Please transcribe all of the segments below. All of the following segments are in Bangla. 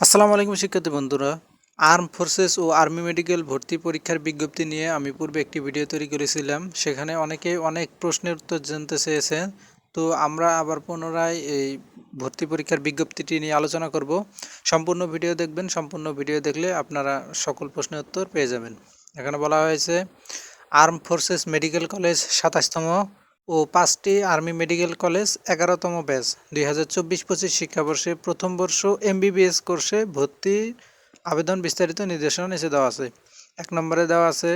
আসসালামু আলাইকুম শিক্ষার্থী বন্ধুরা। আর্ম ফোর্সেস ও আর্মি মেডিকেল ভর্তি পরীক্ষার বিজ্ঞপ্তি নিয়ে আমি পূর্বে একটি ভিডিও তৈরি করেছিলাম। সেখানে অনেকে অনেক প্রশ্নের উত্তর জানতে চেয়েছেন। তো আমরা আবার পুনরায় এই ভর্তি পরীক্ষার বিজ্ঞপ্তিটি নিয়ে আলোচনা করব। সম্পূর্ণ ভিডিও দেখবেন। সম্পূর্ণ ভিডিও দেখলে আপনারা সকল প্রশ্নের উত্তর পেয়ে যাবেন। এখানে বলা হয়েছে আর্ম ফোর্সেস মেডিকেল কলেজ সাতাশতম ও পাঁচটি আর্মি মেডিকেল কলেজ এগারোতম ব্যাচ। দুই হাজার চব্বিশ পঁচিশ শিক্ষাবর্ষে প্রথম বর্ষ এমবিবিএস কোর্সে ভর্তি আবেদন বিস্তারিত নির্দেশনা নিচে দেওয়া আছে। এক নম্বরে দেওয়া আছে,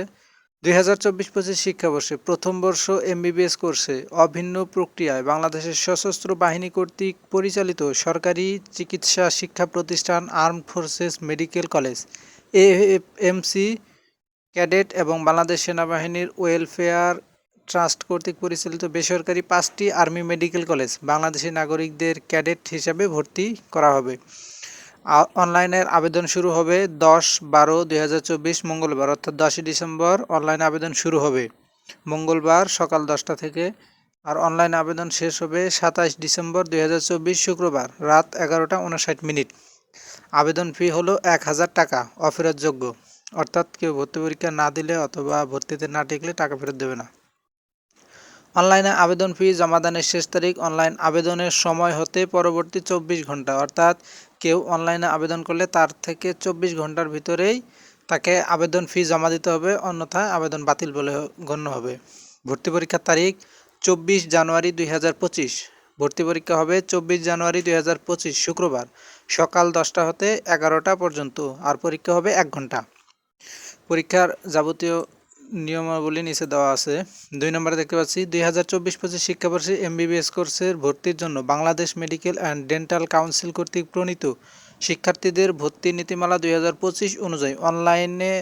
দুই হাজার চব্বিশ পঁচিশ শিক্ষাবর্ষে প্রথম বর্ষ এমবিবিএস কোর্সে অভিন্ন প্রক্রিয়ায় বাংলাদেশের সশস্ত্র বাহিনী কর্তৃক পরিচালিত সরকারি চিকিৎসা শিক্ষা প্রতিষ্ঠান armed forces medical college, AFMC cadet এবং বাংলাদেশ সেনাবাহিনীর ওয়েলফেয়ার ট্রাস্ট কর্তৃক পরিচালিত বেসরকারি পাঁচটি আর্মি মেডিকেল কলেজ বাংলাদেশি নাগরিকদের ক্যাডেট হিসাবে ভর্তি করা হবে। অনলাইনের আবেদন শুরু হবে দশ বারো দুই মঙ্গলবার, অর্থাৎ দশই ডিসেম্বর অনলাইন আবেদন শুরু হবে। মঙ্গলবার সকাল দশটা থেকে আর অনলাইন আবেদন শেষ হবে সাতাশ ডিসেম্বর দুই হাজার চব্বিশ শুক্রবার রাত এগারোটা উনষাট মিনিট। আবেদন ফি হলো এক হাজার টাকা, অফেরতযোগ্য। অর্থাৎ কেউ ভর্তি পরীক্ষা না দিলে অথবা ভর্তিতে না টিকলে টাকা ফেরত দেবে না। অনলাইনে আবেদন ফি জমাদানের শেষ তারিখ অনলাইন আবেদনের সময় হতে পরবর্তী চব্বিশ ঘণ্টা। অর্থাৎ কেউ অনলাইনে আবেদন করলে তার থেকে চব্বিশ ঘণ্টার ভিতরেই তাকে আবেদন ফি জমা দিতে হবে, অন্যথায় আবেদন বাতিল বলে গণ্য হবে। ভর্তি পরীক্ষার তারিখ চব্বিশ জানুয়ারি দুই হাজার পঁচিশ। ভর্তি পরীক্ষা হবে চব্বিশ জানুয়ারি দুই হাজার পঁচিশ, শুক্রবার সকাল দশটা হতে এগারোটা পর্যন্ত, আর পরীক্ষা হবে এক ঘণ্টা। পরীক্ষার যাবতীয় নিয়মাবলী নিচে দেওয়া আছে। দুই নম্বরে দেখতে পাচ্ছি, দুই হাজার চব্বিশ পঁচিশ শিক্ষাবর্ষে এমবিবিএস কোর্সের ভর্তির জন্য Bangladesh medical and dental council কর্তৃক প্রণীত শিক্ষার্থীদের ভর্তি নীতিমালা দুই হাজার পঁচিশ অনুযায়ী অনলাইনে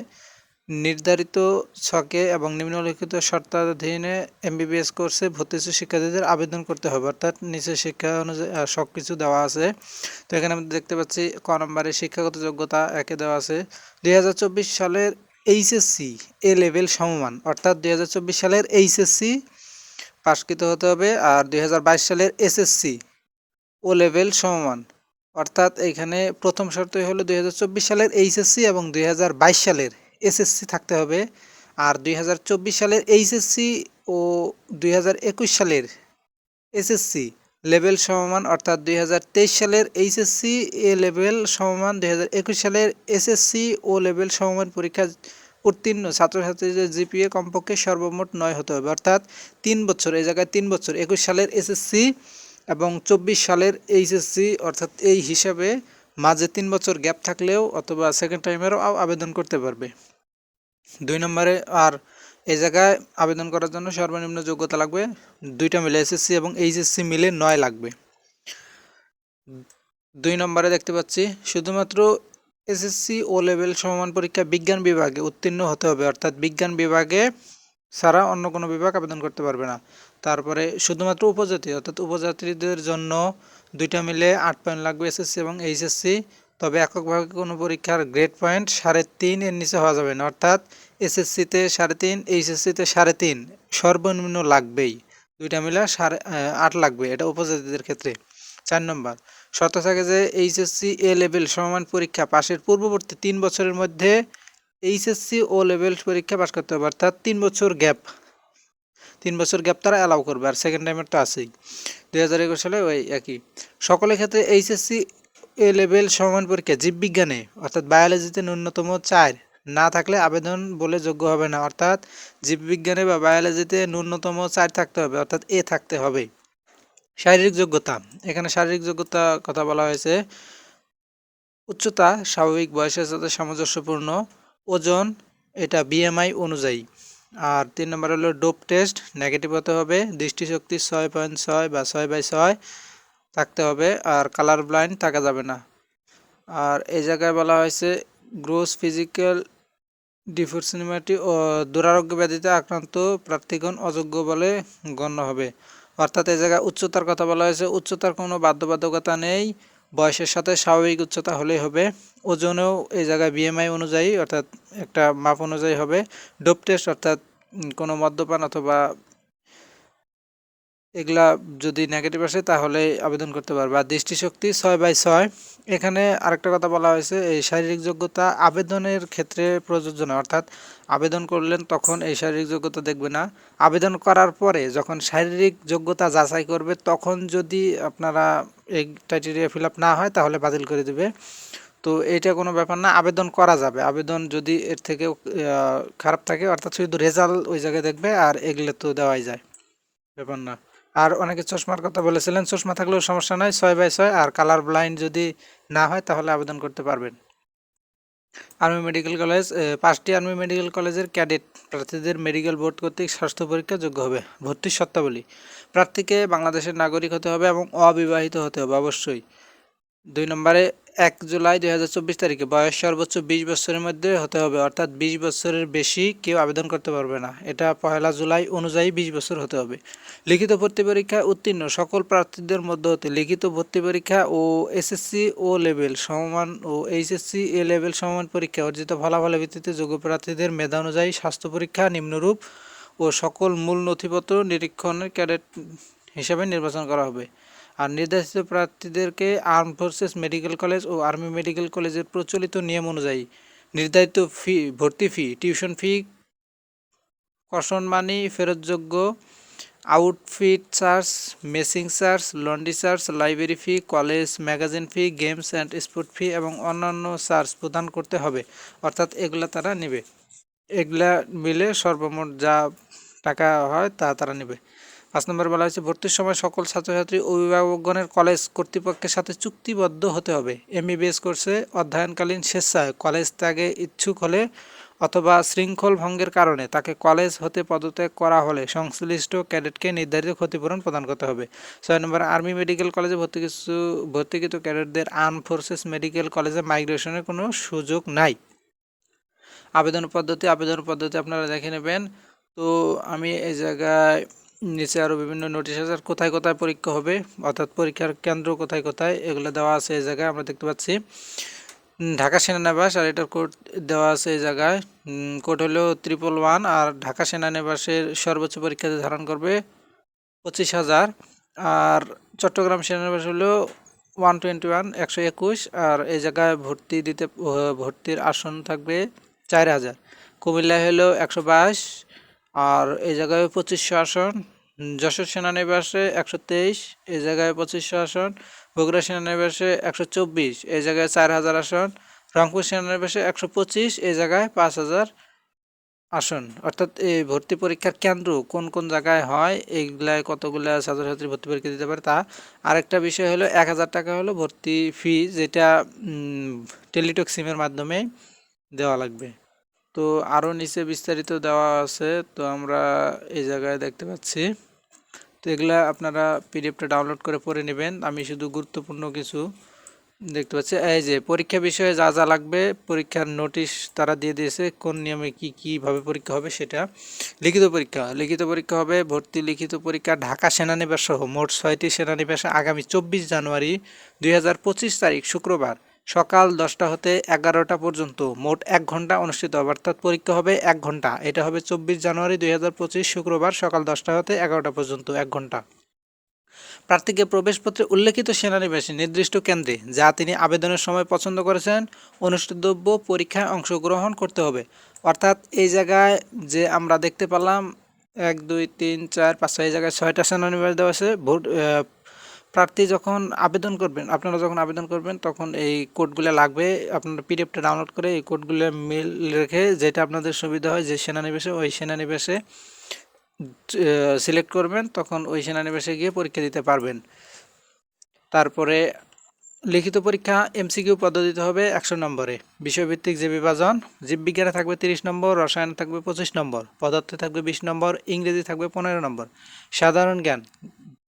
নির্ধারিত ছকে এবং নিম্নলিখিত শর্তাধীনে এমবিবিএস কোর্সে ভর্তি শিক্ষার্থীদের আবেদন করতে হবে। অর্থাৎ নিচে শিক্ষা অনুযায়ী সব কিছু দেওয়া আছে। তো এখানে আমরা দেখতে পাচ্ছি, ক নম্বরে শিক্ষাগত যোগ্যতা একে দেওয়া আছে। দুই হাজার চব্বিশ সালের এইচএসসি এ লেভেল সমমান, অর্থাৎ দুই হাজার চব্বিশ সালের এইচএসসি পাশকৃত হতে হবে আর দুই হাজার বাইশ সালের এসএসসি ও লেভেল সমমান, অর্থাৎ এইখানে প্রথম শর্তই হলো দুই হাজার চব্বিশ সালের এইচএসসি এবং দুই হাজার বাইশ সালের এসএসসি থাকতে হবে আর দুই হাজার চব্বিশ সালের এইচএসসি ও দুই হাজার একুশ সালের এসএসসি লেভেল সমমান, অর্থাৎ দুই হাজার তেইশ সালের এইচএসসি এ লেভেল সমমান, দুই হাজার একুশ সালের এসএসসি ও লেভেল সমমান পরীক্ষা উত্তীর্ণ। ছাত্রছাত্রীদের জিপিএ কমপক্ষে সর্বমোট নয় হতে হবে, অর্থাৎ তিন বছর, এই জায়গায় তিন বছর। একুশ সালের এসএসসি এবং চব্বিশ সালের এইচএসসি, অর্থাৎ এই হিসাবে মাঝে তিন বছর গ্যাপ থাকলেও অথবা সেকেন্ড টাইমেরও আবেদন করতে পারবে। দুই নম্বরে আর এই জায়গায় আবেদন করার জন্য সর্বনিম্ন যোগ্যতা লাগবে দুইটা মিলে এসএসসি এবং এইচএসসি মিলে নয় লাগবে। দুই নম্বরে দেখতে পাচ্ছি, শুধুমাত্র এসএসসি ও লেভেল সমমান পরীক্ষা বিজ্ঞান বিভাগে উত্তীর্ণ হতে হবে, অর্থাৎ বিজ্ঞান বিভাগে ছাড়া অন্য কোনো বিভাগ আবেদন করতে পারবে না। তারপরে শুধুমাত্র উপজাতি, অর্থাৎ উপজাতিদের জন্য দুইটা মিলে আট পয়েন্ট লাগবে এসএসসি এবং এইচএসসি তবে এককভাবে কোনো পরীক্ষার গ্রেড পয়েন্ট সাড়ে তিন এর নিচে হওয়া যাবে না। অর্থাৎ এসএসসিতে সাড়ে তিন, এইচএসসিতে সাড়ে তিন সর্বনিম্ন লাগবেই। দুইটা মিলে সাড়ে আট লাগবে এটা উপজাতিদের ক্ষেত্রে। চার নম্বর, শর্ত থাকে যে এইচএসসি এ লেভেল সমমান পরীক্ষা পাশের পূর্ববর্তী তিন বছরের মধ্যে এইচএসসি ও লেভেল পরীক্ষা পাশ করতে হবে। অর্থাৎ তিন বছর গ্যাপ তিন বছর গ্যাপ তারা অ্যালাউ করবে, আর সেকেন্ড টাইমের তো আছেই। দুই হাজার একুশ সালে ওই একই। সকলের ক্ষেত্রে এইচএসসি এ লেভেল সমান পরীক্ষা, জীববিজ্ঞানে, অর্থাৎ বায়োলজিতে ন্যূনতম চার। না থাকলে আবেদন বলে যোগ্য হবে না, অর্থাৎ জীববিজ্ঞানে বা বায়োলজিতে ন্যূনতম চার থাকতে হবে, অর্থাৎ এ থাকতে হবে। শারীরিক যোগ্যতা, এখানে শারীরিক যোগ্যতা কথা বলা হয়েছে। উচ্চতা স্বাভাবিক বয়সের সাথে সামঞ্জস্যপূর্ণ, ওজন এটা বিএমআই অনুযায়ী। আর তিন নম্বর হলো ডোপ টেস্ট, নেগেটিভ হতে হবে, দৃষ্টিশক্তি ছয় পয়েন্ট ছয় বা ছয় বাই ছয়। থাকতে হবে আর কালার ব্লাইন্ড থাকা যাবে না। আর এই জায়গায় বলা হয়েছে গ্রোস ফিজিক্যাল ডিফরসিনিমাটি ও দুরারোগ্য ব্যাধিতে আক্রান্ত প্রার্থীগণ অযোগ্য বলে গণ্য হবে। অর্থাৎ এই জায়গায় উচ্চতার কথা বলা হয়েছে, উচ্চতার কোনো বাধ্যবাধকতা নেই। বয়সের সাথে স্বাভাবিক উচ্চতা হলেই হবে। ওজনেও এই জায়গায় বিএমআই অনুযায়ী, অর্থাৎ একটা মাপ অনুযায়ী হবে। ডোপ টেস্ট, অর্থাৎ কোনো মদ্যপান অথবা এগুলা যদি নেগেটিভ আসে, তাহলে আবেদন করতে পারবে। আর দৃষ্টিশক্তি ছয় বাই ছয়। এখানে আরেকটা কথা বলা হয়েছে, এই শারীরিক যোগ্যতা আবেদনের ক্ষেত্রে প্রযোজ্য না অর্থাৎ আবেদন করলেন তখন এই শারীরিক যোগ্যতা দেখবে না। আবেদন করার পরে যখন শারীরিক যোগ্যতা যাচাই করবে, তখন যদি আপনারা এই ক্রাইটেরিয়া ফিল আপ না হয়, তাহলে বাতিল করে দেবে। তো এটা কোনো ব্যাপার না, আবেদন করা যাবে। আবেদন যদি এর থেকে খারাপ থাকে, অর্থাৎ শুধু রেজাল্ট ওই জায়গায় দেখবে আর এগুলো তো দেওয়াই যায়। ব্যাপার না। আর অনেকে চশমার কথা বলেছিলেন, চশমা থাকলেও সমস্যা নয় ছয় বাই ছয়, আর কালার ব্লাইন্ড যদি না হয় তাহলে আবেদন করতে পারবেন। আর্মি মেডিকেল কলেজ পাঁচটি আর্মি মেডিকেল কলেজের ক্যাডেট প্রার্থীদের মেডিকেল বোর্ড কর্তৃক স্বাস্থ্য পরীক্ষা যোগ্য হবে। ভর্তির শর্তাবলী, প্রার্থীকে বাংলাদেশের নাগরিক হতে হবে এবং অবিবাহিত হতে হবে, অবশ্যই। দুই নম্বরে এক জুলাই দুই হাজার চব্বিশ তারিখে। বয়স সর্বোচ্চ বিশ বছরের মধ্যে হতে হবে, অর্থাৎ বিশ বছরের বেশি কেউ আবেদন করতে পারবে না। এটা পহেলা জুলাই অনুযায়ী বিশ বছর হতে হবে। লিখিত ভর্তি পরীক্ষা উত্তীর্ণ, সকল প্রার্থীদের মধ্যে হতে লিখিত ভর্তি পরীক্ষা ও এসএসসি ও লেভেল সমমান ও এইচএসসি এ লেভেল সমমান পরীক্ষা অর্জিত ফলাফলের ভিত্তিতে যোগ্য প্রার্থীদের মেধা অনুযায়ী স্বাস্থ্য পরীক্ষা নিম্নরূপ ও সকল মূল নথিপত্র নিরীক্ষণের ক্যাডেট হিসাবে নির্বাচন করা হবে। আর নির্বাচিত প্রার্থীদেরকে আর্ম ফোর্সেস মেডিকেল কলেজ ও আর্মি মেডিকেল কলেজের প্রচলিত নিয়ম অনুযায়ী নির্ধারিত ফি, ভর্তি fee, tuition fee caution money, ফেরতযোগ্য outfit charge, messing charge, laundry charge, library fee, college magazine fee, games and sport fee এবং অন্যান্য চার্জ প্রদান করতে হবে। অর্থাৎ এগুলা তারা নেবে। এগুলা মিলে সর্বমোট যা টাকা হয় তা তারা নেবে। পাঁচ নম্বর বলা হয়েছে, ভর্তির সময় সকল ছাত্রছাত্রী অভিভাবকগণের কলেজ কর্তৃপক্ষের সাথে চুক্তিবদ্ধ হতে হবে। এমবিবিএস কোর্সে অধ্যয়নকালীন স্বেচ্ছায় কলেজ ত্যাগে ইচ্ছুক হলে অথবা শৃঙ্খল ভঙ্গের কারণে তাকে কলেজ হতে পদত্যাগ করা হলে সংশ্লিষ্ট ক্যাডেটকে নির্ধারিত ক্ষতিপূরণ প্রদান করতে হবে। ছয় নম্বর আর্মি মেডিকেল কলেজে ভর্তি কিছু, ভর্তিকৃত ক্যাডেটদের আর্ম ফোর্সেস মেডিকেল কলেজে মাইগ্রেশনের কোনো সুযোগ নাই। আবেদন পদ্ধতি আবেদন পদ্ধতি আপনারা দেখে নেবেন। তো আমি এই জায়গায় নিচে আরও বিভিন্ন নোটিশ আছে, আর কোথায় কোথায় পরীক্ষা হবে, অর্থাৎ পরীক্ষার কেন্দ্র কোথায় কোথায়, এগুলো দেওয়া আছে এই জায়গায়, আমরা দেখতে পাচ্ছি। ঢাকা সেনানিবাস, আর এটার কোড দেওয়া আছে এই জায়গায়। কোড হলো ত্রিপল ওয়ান আর ঢাকা সেনানিবাসের সর্বোচ্চ পরীক্ষাতে ধারণ করবে, পঁচিশ হাজার। আর চট্টগ্রাম সেনানিবাস হলো ওয়ান টোয়েন্টি ওয়ান একশো একুশ, আর এই জায়গায় ভর্তি দিতে ভর্তির আসন থাকবে চার হাজার। কুমিল্লা হলো একশো বাইশ আর এই জায়গায় পঁচিশশো আসন, যশোর সেনানিবাসে একশো তেইশ, এই জায়গায় পঁচিশশো আসন, বগুড়া সেনানিবাসে একশো চব্বিশ, এই জায়গায় চার হাজার আসন, রংপুর সেনানিবাসে একশো পঁচিশ, এই জায়গায় পাঁচ হাজার আসন। অর্থাৎ এই ভর্তি পরীক্ষার কেন্দ্র কোন কোন জায়গায় হয়, এইগুলায় কতগুলো ছাত্রছাত্রী ভর্তি পরীক্ষা দিতে পারে তা আরেকটা বিষয় হলো এক হাজার টাকা হলো ভর্তি ফি যেটা টেলিটক সিমের মাধ্যমে দেওয়া লাগবে। তো আরও নিচে বিস্তারিত দেওয়া আছে, তো আমরা এই জায়গায় দেখতে পাচ্ছি। তো এগুলা আপনারা পিডিএফটা ডাউনলোড করে পড়ে নেবেন। আমি শুধু গুরুত্বপূর্ণ কিছু দেখতে পাচ্ছি। এই যে, পরীক্ষা বিষয়ে যা যা লাগবে, পরীক্ষার নোটিশ তারা দিয়ে দিয়েছে, কোন নিয়মে কি কীভাবে পরীক্ষা হবে সেটা। লিখিত পরীক্ষা লিখিত পরীক্ষা হবে, ভর্তি লিখিত পরীক্ষা ঢাকা সেনানিবাস সহ মোট ছয়টি সেনানিবাসে আগামী চব্বিশ জানুয়ারি দুই হাজার পঁচিশ তারিখ, শুক্রবার। সকাল দশটা হতে এগারোটা পর্যন্ত। মোট এক ঘণ্টা অনুষ্ঠিত হবে, অর্থাৎ পরীক্ষা হবে এক ঘণ্টা। এটা হবে চব্বিশ জানুয়ারি দুই হাজার পঁচিশ শুক্রবার সকাল দশটা হতে এগারোটা পর্যন্ত, এক ঘণ্টা। প্রার্থীকে প্রবেশপত্রে উল্লেখিত সেনানিবাসী নির্দিষ্ট কেন্দ্রে, যা তিনি আবেদনের সময় পছন্দ করেছেন অনুষ্ঠিতব্য পরীক্ষায় অংশগ্রহণ করতে হবে। অর্থাৎ এই জায়গায় যে আমরা দেখতে পেলাম, এক, দুই, তিন, চার, পাঁচ, ছয় জায়গায় ছয়টা সেনানিবাস দেওয়া আছে। ভোট প্রার্থী যখন আবেদন করবেন, আপনারা যখন আবেদন করবেন, তখন এই কোডগুলো লাগবে। আপনারা পিডিএফটা ডাউনলোড করে এই কোডগুলো মেল রেখে যেটা আপনাদের সুবিধা হয়, যে সেনানিবেশে ওই সেনানিবেশে সিলেক্ট করবেন, তখন ওই সেনানিবেশে গিয়ে পরীক্ষা দিতে পারবেন। তারপরে লিখিত পরীক্ষা এমসিকিউ পদ্ধতিতে হবে একশো নম্বরে। বিষয়ভিত্তিক যে বিভাজন, জীববিজ্ঞানে থাকবে তিরিশ নম্বর, রসায়নে থাকবে পঁচিশ নম্বর, পদার্থে থাকবে বিশ নম্বর ইংরেজি থাকবে পনেরো নম্বর। সাধারণ জ্ঞান,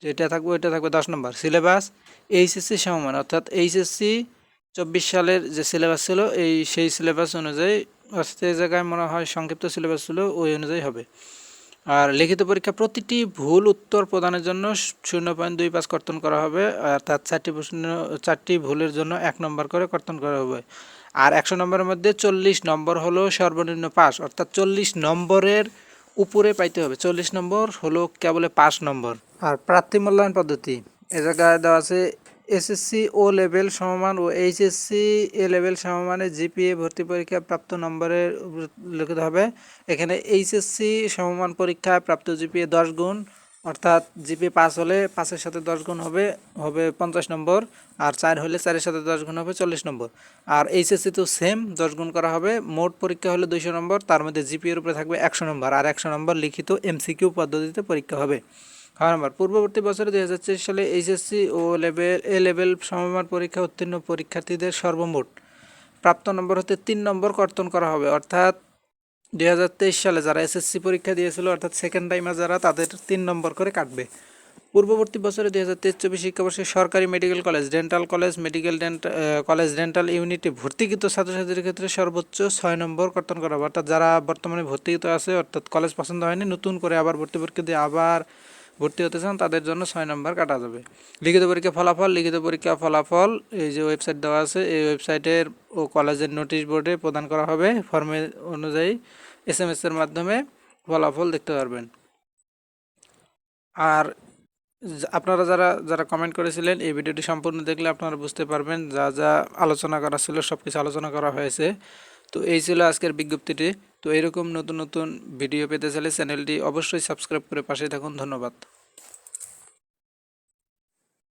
যেটা থাকবে ওইটা থাকবে দশ নম্বর। সিলেবাস এইচএসসি সমমান, অর্থাৎ এইচএসসি চব্বিশ সালের যে সিলেবাস ছিল, এই সেই সিলেবাস অনুযায়ী এই জায়গায় মনে হয় সংক্ষিপ্ত সিলেবাস ছিল, ওই অনুযায়ী হবে। আর লিখিত পরীক্ষা প্রতিটি ভুল উত্তর প্রদানের জন্য শূন্য পয়েন্ট দুই পাঁচ কর্তন করা হবে। আর তার চারটি প্রশ্ন, চারটি ভুলের জন্য এক নম্বর করে কর্তন করা হবে। আর একশো নম্বরের মধ্যে চল্লিশ নম্বর হলো সর্বনিম্ন পাস অর্থাৎ চল্লিশ নম্বরের উপরে পাইতে হবে। চল্লিশ নম্বর হলো কেবলে পাঁচ নম্বর। আর প্রার্থী মূল্যায়ন পদ্ধতি, এ জায়গায় দেওয়া আছে এসএসসি ও লেভেল সমমান ও এইচএসসি এ লেভেল সমমানে জিপিএ ভর্তি পরীক্ষা প্রাপ্ত নম্বরের লিখিত হবে। এখানে এইচএসসি সমমান পরীক্ষায় প্রাপ্ত জিপিএ দশ গুণ, অর্থাৎ জিপি পাঁচ হলে পাঁচের সাথে দশ গুণ হবে হবে পঞ্চাশ নম্বর, আর চার হলে চারের সাথে দশ গুণ হবে চল্লিশ নম্বর। আর এইচএসসি তো সেম, দশ গুণ করা হবে, মোট পরীক্ষা হলে দুইশো নম্বর, তার মধ্যে জিপিএর উপরে থাকবে একশো নম্বর, আর একশো নম্বর লিখিত এমসিকিউ পদ্ধতিতে পরীক্ষা হবে। ছয় নম্বর পূর্ববর্তী বছরে দুই হাজার তেইশ সালে HSC O level A level সমমান পরীক্ষা উত্তীর্ণ পরীক্ষার্থীদের সর্বমোট প্রাপ্ত নম্বর হতে তিন নম্বর কর্তন করা হবে। অর্থাৎ দুই হাজার তেইশ সালে যারা এসএসসি পরীক্ষা দিয়েছিল, অর্থাৎ সেকেন্ড টাইমে যারা, তাদের তিন নম্বর করে কাটবে। পূর্ববর্তী বছরে দুই হাজার তেইশ চব্বিশ শিক্ষাবর্ষে সরকারি medical college dental college medical dental college dental ইউনিটে ভর্তিকৃত ছাত্রছাত্রীর ক্ষেত্রে সর্বোচ্চ ছয় নম্বর কর্তন করা হবে। অর্থাৎ যারা বর্তমানে ভর্তিকৃত আছে, অর্থাৎ কলেজ পছন্দ হয়নি, নতুন করে আবার ভর্তি পরীক্ষা দিয়ে আবার ভর্তি হতে চান, তাদের জন্য ছয় নম্বর কাটা যাবে। লিখিত পরীক্ষা ফলাফল, লিখিত পরীক্ষা ফলাফল, এই যে ওয়েবসাইট দেওয়া আছে, এই ওয়েবসাইটের ও কলেজের নোটিশ বোর্ডে প্রদান করা হবে। ফর্মে অনুযায়ী এস এম এসের মাধ্যমে ফলাফল দেখতে পারবেন। আর আপনারা যারা যারা কমেন্ট করেছিলেন, এই ভিডিওটি সম্পূর্ণ দেখলে আপনারা বুঝতে পারবেন যা যা আলোচনা করা ছিল সব কিছু আলোচনা করা হয়েছে। তো এই ছিল আজকের বিজ্ঞপ্তিটি। তো এরকম নতুন নতুন ভিডিও পেতে চাইলে চ্যানেলটি অবশ্যই সাবস্ক্রাইব করে পাশে থাকুন। ধন্যবাদ।